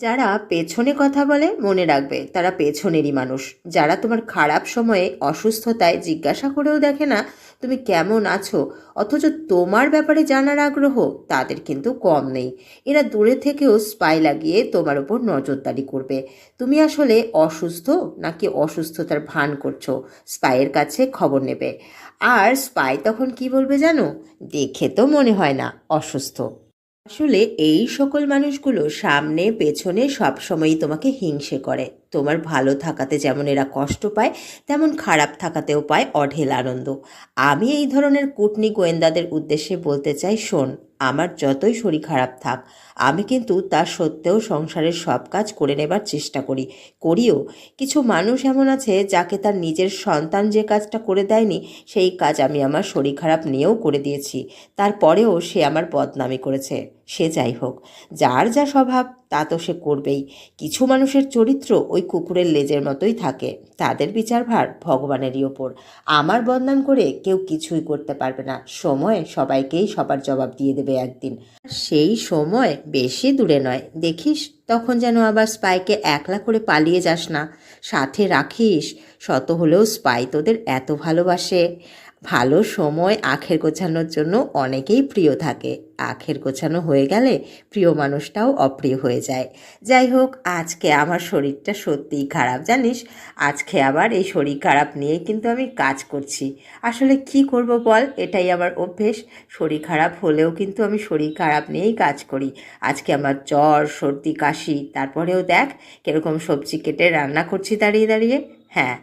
যারা পেছনে কথা বলে, মনে রাখবে তারা পেছনেরই মানুষ। যারা তোমার খারাপ সময়ে অসুস্থতায় জিজ্ঞাসা করেও দেখে না তুমি কেমন আছো, অথচ তোমার ব্যাপারে জানার আগ্রহ তাদের কিন্তু কম নেই। এরা দূরে থেকেও স্পাই লাগিয়ে তোমার ওপর নজরদারি করবে। তুমি আসলে অসুস্থ নাকি অসুস্থতার ভান করছ? স্পাইয়ের কাছে খবর নেবে। আর স্পাই তখন কি বলবে জানো? দেখে তো মনে হয় না অসুস্থ। আসলে এই সকল মানুষগুলো সামনে, পেছনে সবসময়ই তোমাকে হিংসে করে। তোমার ভালো থাকাতে যেমন এরা কষ্ট পায়, তেমন খারাপ থাকাতেও পায় অঢেল আনন্দ। আমি এই ধরনের কুটনি গোয়েন্দাদের উদ্দেশ্যে বলতে চাই, শোন, আমার যতই শরীর খারাপ থাক, আমি কিন্তু তার সত্ত্বেও সংসারের সব কাজ করে নেবার চেষ্টা করি। করিও। কিছু মানুষ এমন আছে যাকে তার নিজের সন্তান যে কাজটা করে দেয়নি, সেই কাজ আমি আমার শরীর খারাপ নিয়েও করে দিয়েছি। তারপরেও সে আমার বদনামি করেছে। সে যাই হোক, যার যা স্বভাব, তা তো সে করবেই। কিছু মানুষের চরিত্র ওই কুকুরের লেজের মতোই থাকে, তাদের বিচারভার ভগবানেরই ওপর। আমার বদনাম করে কেউ কিছুই করতে পারবে না। সময় সবাইকেই সবার জবাব দিয়ে দেবে একদিন। সেই সময় বেশি দূরে নয়। দেখিস, তখন যেন আবার স্পাইকে একলা করে পালিয়ে যাস না। সাথে রাখিস, শত হলেও স্পাই তোদের এত ভালোবাসে। ভালো সময় আখের গোছানোর জন্য অনেকেই প্রিয় থাকে। আখের গোছানো হয়ে গেলে প্রিয় মানুষটাও অপ্রিয় হয়ে যায়। যাই হোক, আজকে আমার শরীরটা সত্যিই খারাপ, জানিস? আজকে আবার এই শরীর খারাপ নিয়ে কিন্তু আমি কাজ করছি। আসলে কি করব বল? এটাই আমার অভ্যেস। শরীর খারাপ হলেও কিন্তু আমি শরীর খারাপ নিয়েই কাজ করি। আজকে আমার জ্বর, সর্দি, কাশি, তারপরেও দেখ কীরকম সবজি কেটে রান্না করছি দাঁড়িয়ে দাঁড়িয়ে। হ্যাঁ।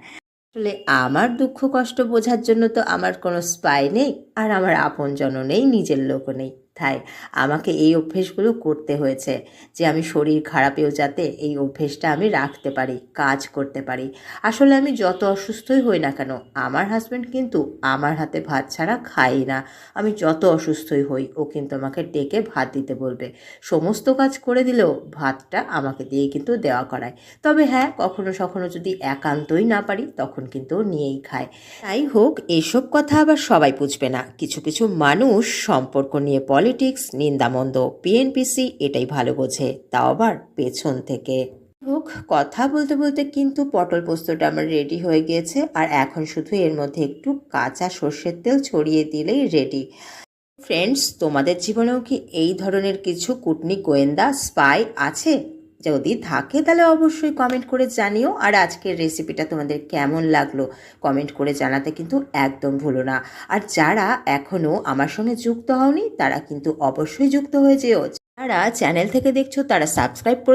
আসলে আমার দুঃখ কষ্ট বোঝার জন্য তো আমার কোনো স্পাই নেই আর আমার আপনজনও নেই, নিজের লোকও নেই। তাই আমাকে এই অভ্যেসগুলো করতে হয়েছে যে আমি শরীর খারাপেও যাতে এই অভ্যেসটা আমি রাখতে পারি, কাজ করতে পারি। আসলে আমি যত অসুস্থই হই না কেন, আমার হাজব্যান্ড কিন্তু আমার হাতে ভাত ছাড়া খাই না। আমি যত অসুস্থই হই, ও কিন্তু আমাকে ডেকে ভাত দিতে বলবে। সমস্ত কাজ করে দিলেও ভাতটা আমাকে দিয়ে কিন্তু দেওয়া করায়। তবে হ্যাঁ কখনো সখনো যদি একান্তই না পারি, তখন কিন্তু নিয়েই খায়। তাই হোক, এসব কথা আবার সবাই বুঝবে না। কিছু কিছু মানুষ সম্পর্ক নিয়ে পলিটিক্স, নিন্দামন্দ পিএনপিসি এটাই ভালো বোঝে, তাও আবার পেছন থেকে। হোক, কথা বলতে বলতে কিন্তু পটল পোস্তটা আমার রেডি হয়ে গিয়েছে, আর এখন শুধু এর মধ্যে একটু কাঁচা সর্ষের তেল ছড়িয়ে দিলেই রেডি ফ্রেন্ডস তোমাদের জীবনেও কি এই ধরনের কিছু কুটনি গোয়েন্দা স্পাই আছে? যদি থাকে তাহলে অবশ্যই কমেন্ট করে জানিও। আর আজকের রেসিপিটা তোমাদের কেমন লাগল কমেন্ট করে জানাতে কিন্তু একদম ভুলো না। আর যারা এখনও আমার সঙ্গে যুক্ত হওনি, তারা কিন্তু অবশ্যই যুক্ত হয়ে যেও। যারা চ্যানেল থেকে দেখছ, তারা সাবস্ক্রাইব করে